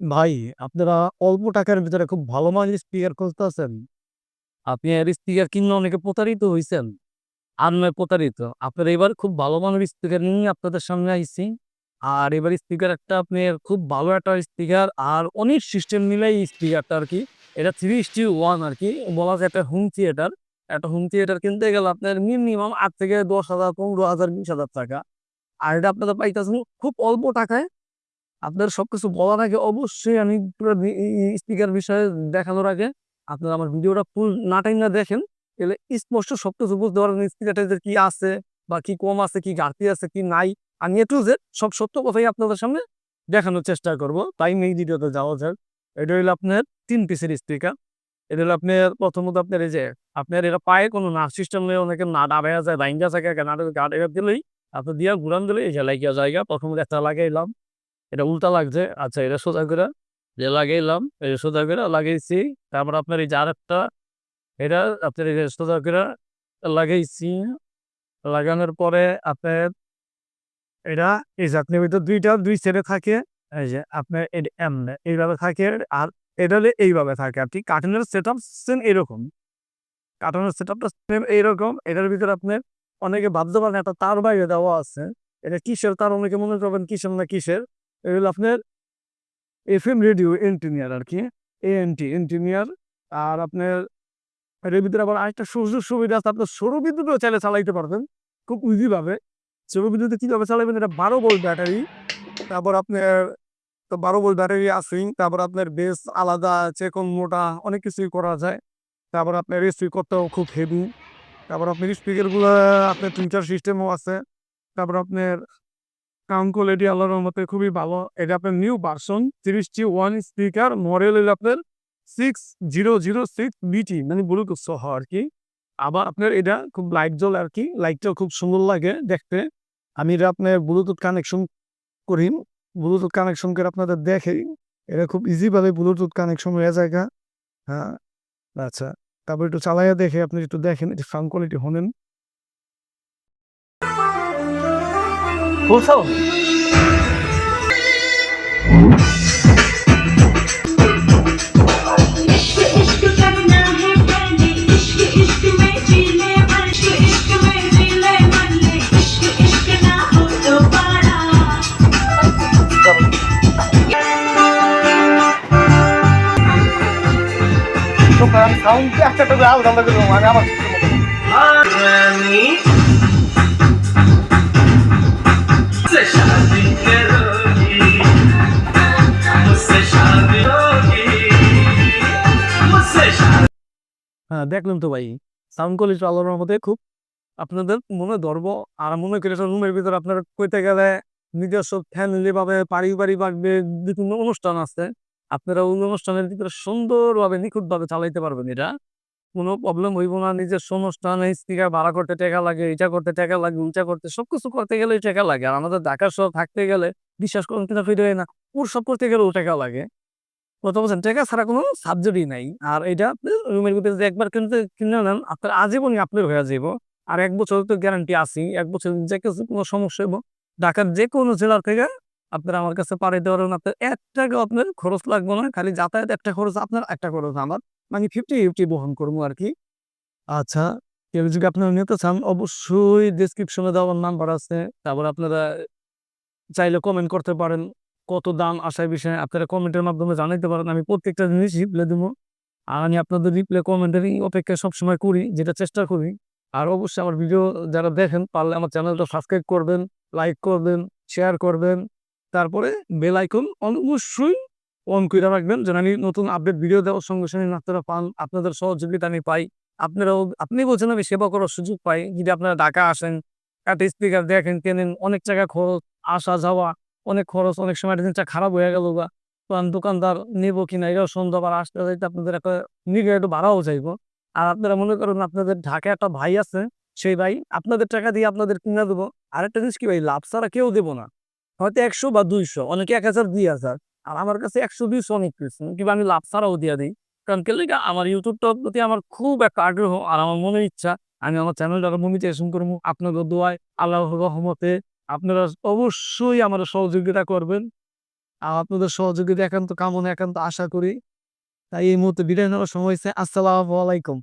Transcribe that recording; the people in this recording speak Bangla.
ভাই, আপনারা অল্প টাকার ভিতরে খুব ভালো মানের স্পিকার খুঁজতেছেন? আপনি এর স্পিকার কিনলে অনেকে প্রতারিত হইছেন। আর নয় প্রতারিত। আপনারা এবার খুব ভালো মানের স্পিকার নিয়ে আপনাদের সামনে আইছি। আর এবার স্পিকার একটা আপনার খুব ভালো একটা স্পিকার আর অনেক সিস্টেম মিলাই এই স্পিকারটা আরকি। এটা 3:1 আরকি। বলা যায় একটা হোম থিয়েটার। একটা হোম থিয়েটার কিনতে গেলে আপনার মিনিমাম ৮ থেকে ১০,০০০, ১৫,০০০, ২০,০০০ টাকা। আর এটা আপনারা পাইতেছেন খুব অল্প টাকায়। আপনার সবকিছু বলার আগে অবশ্যই আমি পুরো স্পিকার বিষয়ে দেখানোর আগে আপনারা আমার ভিডিওটা ফুল না টাইমা দেখেন। এলে স্পষ্ট সবকিছু বুঝতে পারবেন স্পিকারটাতে কি আছে বা কি কম আছে, কি ঘাটতি আছে, কি নাই। আমি to Z সব সত্য কথাই আপনাদের সামনে দেখানোর চেষ্টা করব। তাই মেইন ভিডিওতে যাওয়া যাক। এটা হইল আপনার তিন পিসের স্পিকার। এটা হলো আপনার প্রথমত আপনার এই যে আপনার এটা পায়ে কোনো নাট সিস্টেম নেই। অনেকে নাট আড়াইয়া যায়, বাইন্ধা থাকে। নাটের গার্ড এর দিলেই আপনি দিয়া ঘুরান দিলেই এই যে জায়গা। প্রথমত একটা লাগাইলাম। এটা উল্টা লাগছে। আচ্ছা এটা সোজা কইরা যে লাগাইলাম, যে সোজা কইরা লাগাইছি। তারপর আপনার এই যে আরেকটা এটা আপনার এই সোজা কইরা লাগাইছি। লাগানোর পরে আপনার এটা এই যে আপনার ভিতর ২ টা ২ সাইডে থাকে। এই যে আপনার এমনে এইভাবে থাকে আর এটা হলে এইভাবে থাকে আরকি। কার্টুনের সেট আপ সেম এরকম। কার্টুনের সেটআপটা সেম এইরকম। এটার ভিতরে আপনার অনেকে ভাবতে পারেন একটা তার বাইরে দেওয়া আছে। এটা কিসের তার অনেকে মনে করবেন কিসের না কিসের। এগুলো আপনার এফ এম রেডিও এন্জিনিয়ার আরকি। এএনটি এন্জিনিয়ার। আর আপনার এটার ভিতরে আবার আরেকটা সুযোগ সুবিধা আছে। আপনার সৌর বিদ্যুতেও চাইলে চালাইতে পারবেন। খুব ইজি ভাবে। সৌর বিদ্যুতে কীভাবে চালাবেন এটা ১২ ভোল্ট ব্যাটারি। তারপর আপনার তো ১২ ভোল্ট ব্যাটারি আছেই। তারপর আপনার বেস আলাদা, চেকন মোটা অনেক কিছুই করা যায়। তারপর আপনার স্পিকারটাও খুব হেভি। তারপর আপনার স্পিকারগুলা আপনার ফিচার সিস্টেমও আছে। তারপর আপনার সাউন্ড কোয়ালিটি আল্লাহর রহমতে খুবই ভালো। এটা আপনার নিউ ভার্সন 3:1 স্পিকার মডেল হইল আপনার 6006 বিটি মানে ব্লুটুথ সহ আর কি আবার আপনার এটা খুব লাইট জ্বলে আরকি। লাইটটাও খুব সুন্দর লাগে দেখতে। আমি এটা আপনার ব্লুটুথ কানেকশন করি। ব্লুটুথ কানেকশন করে আপনাদের দেখাই। এটা খুব ইজি ভাবে ব্লুটুথ কানেকশন হয়ে যায়গা। হ্যাঁ, আচ্ছা। তারপর একটু চালাইয়া দেখে আপনি একটু দেখেন সাউন্ড কোয়ালিটি শোনেন। খুলছো আমি সাউন্ড একটা করে আলাদা করে আমি হ্যাঁ, দেখলেন তো ভাই। সাউন্ড কোয়ালিটি আল্লাহর রহমতে খুব আপনাদের মনে ধরবো। আর মনে করি রুমের ভিতরে আপনারা কইতে গেলে নিজস্ব ফ্যামিলি ভাবে পারিবারিকভাবে বিভিন্ন অনুষ্ঠান আছে। আপনারা ওই অনুষ্ঠানের ভিতরে সুন্দরভাবে নিখুঁতভাবে চালাইতে পারবেন এটা। কোনো প্রবলেম হইব না। নিজস্ব অনুষ্ঠানে স্পিকার ভাড়া করতে টাকা লাগে, এটা করতে টাকা লাগে, ওইটা করতে সবকিছু করতে গেলেই টাকা লাগে। আর আমাদের ঢাকা শহর থাকতে গেলে বিশ্বাস করুন কিনা ফিরে না। সব করতে গেলেও টাকা লাগে। কথা বলছেন টাকা ছাড়া কোনো সাবজেক্টই নাই। আর আপনি রুমের ভিতরে যে একবার কিনতে কিনে নেন আপনার আজীবনই আপনার হইয়া যাইব। আর ১ বছরের তো গ্যারান্টি আছেই। ১ বছর যে কোনো সমস্যা হইব ঢাকার যেকোনো জেলা থেকে আপনারা আমার কাছে পাঠাইতে পারবেন। আপনার ৳১ টাকাও আপনার খরচ লাগবে না। খালি যাতায়াত একটা খরচ আপনার, একটা খরচ আমার। মানে 50-50 বহন করব আর কি আচ্ছা, কেউ যদি আপনারা নিতে চান অবশ্যই ডেসক্রিপশনে দেওয়ার নাম্বার আছে। তারপর আপনারা চাইলে কমেন্ট করতে পারেন। কত দাম আশায় বিষয়ে আপনারা কমেন্টের মাধ্যমে জানাইতে পারেন। আমি প্রত্যেকটা জিনিস রিপ্লাই দেবো আর আমি আপনাদের রিপ্লাই কমেন্টেরই অপেক্ষা সবসময় করি, যেটা চেষ্টা করি। আর অবশ্যই আমার ভিডিও যারা দেখেন পারলে আমার চ্যানেলটা সাবস্ক্রাইব করবেন, লাইক করবেন, শেয়ার করবেন। তারপরে বেল আইকন অবশ্যই অন কইরা রাখবেন যেন আমি নতুন আপডেট ভিডিও দেওয়ার সঙ্গে, সঙ্গে আপনারা পান। আপনাদের সহযোগিতা আমি পাই। আপনারাও আপনি বলছেন আমি সেবা করার সুযোগ পাই। যদি আপনারা ঢাকা আসেন, একটা স্পিকার দেখেন, কেনেন, অনেক টাকা খরচ, আসা যাওয়া, অনেক খরচ, অনেক সময় জিনিসটা খারাপ হয়ে গেল আমি দোকানদার নেব কিনা এটাও সন্দেহ আবার আসতে যাইতে আপনাদের একটা নিলে একটু ভাড়াও চাইব। আর আপনারা মনে করেন আপনাদের ঢাকায় একটা ভাই আছে, সেই ভাই আপনাদের টাকা দিয়ে আপনাদের কিনা দেবো। আরেকটা জিনিস কি ভাই লাভ ছাড়া কেউ দেবো না। হয়তো ১০০ বা ২০০ অনেকে ১০০০, ২০০০ আর আমার কাছে ১২০ অনেক কিছু। কিংবা আমি লাভ ছাড়াও দিয়া দেই। কারণ কি আমার ইউটিউবটার প্রতি আমার খুব একটা আগ্রহ আর আমার মনের ইচ্ছা আমি আমার চ্যানেলটাকে মনিটাইজেশন করব। আপনাদের দোয়ায়, আল্লাহ রহমতে আপনারা অবশ্যই আমার সহযোগিতা করবেন। আর আপনাদের সহযোগিতা একান্ত কামনা একান্ত আশা করি। তাই এই মুহূর্তে বিদায় নেওয়ার সময় হয়েছে। আসসালামু আলাইকুম।